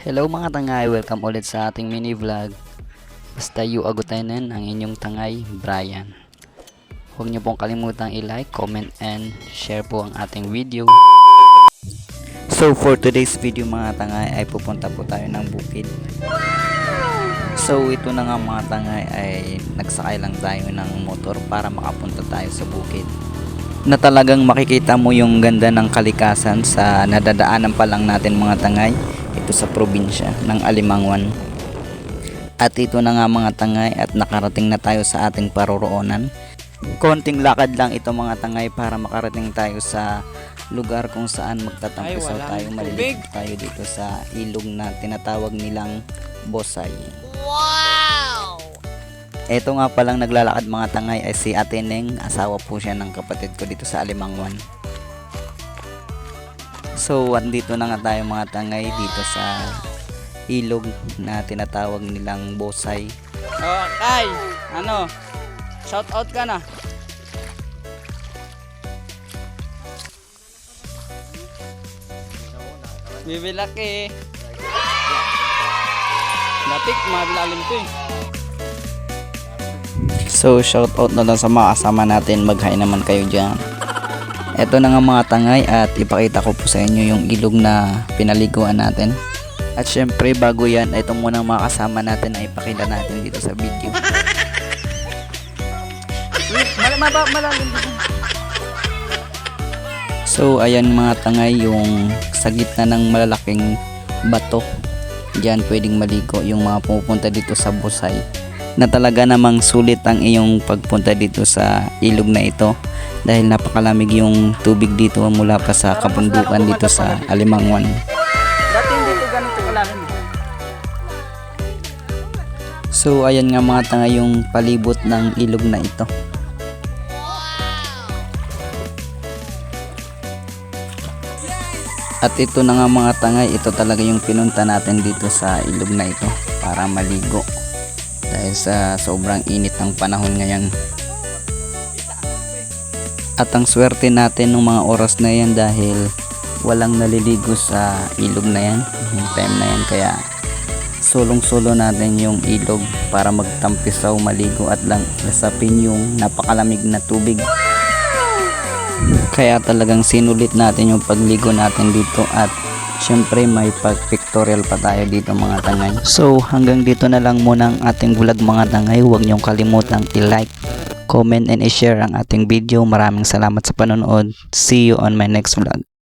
Hello mga tangay, welcome ulit sa ating mini vlog. Basta you agutainen ang inyong tangay, Brian. Huwag niyo pong kalimutang i-like, comment, and share po ang ating video. So for today's video mga tangay ay pupunta po tayo ng bukid. So ito na nga mga tangay ay nagsakay lang tayo ng motor para makapunta tayo sa bukid. Na talagang makikita mo yung ganda ng kalikasan sa nadadaanan pa lang natin mga tangay ito sa probinsya ng Alimanguan. At ito na nga mga tangay at nakarating na tayo sa ating paroroonan. Konting lakad lang ito mga tangay para makarating tayo sa lugar kung saan magtatampisaw tayo. Maliligo tayo dito sa ilog na tinatawag nilang Bosay. Wow! Ito nga palang naglalakad mga tangay ay si Ate Neng, asawa po siya ng kapatid ko dito sa Alimanguan. So, andito na nga tayo mga tangay dito sa ilog na tinatawag nilang Bosay. Oh, Kai, ano? Shout out ka na. Bibilaki. Datik, mabilalim to eh. So, shout out na lang sa mga kasama natin. Mag-hi naman kayo dyan. Ito na nga mga tangay at ipakita ko po sa inyo yung ilog na pinaliguan natin. At syempre bago yan, ito muna ang mga kasama natin na ipakita natin dito sa video. So ayan mga tangay yung sa gitna ng malalaking bato. Diyan pwedeng maligo yung mga pumupunta dito sa Busay. Na talaga namang sulit ang iyong pagpunta dito sa ilog na ito dahil napakalamig yung tubig dito mula pa sa kabundukan dito sa Alimanguan. Dati hindi to ganito kalalim. So ayan nga mga tangay yung palibot ng ilog na ito. At ito na nga mga tangay, ito talaga yung pinunta natin dito sa ilog na ito para maligo. Dahil sa sobrang init ng panahon ngayon. At ang swerte natin ng mga oras na yan dahil walang naliligo sa ilog na yan, yung time na yan. Kaya sulong-sulo natin yung ilog para magtampisaw, maligo at lang lasapin yung napakalamig na tubig. Kaya talagang sinulit natin yung pagligo natin dito at syempre may pag-pictorial pa tayo dito mga tangay. So hanggang dito na lang muna ang ating vlog mga tangay. Huwag niyong kalimutang i-like, comment and i-share ang ating video. Maraming salamat sa panonood. See you on my next vlog.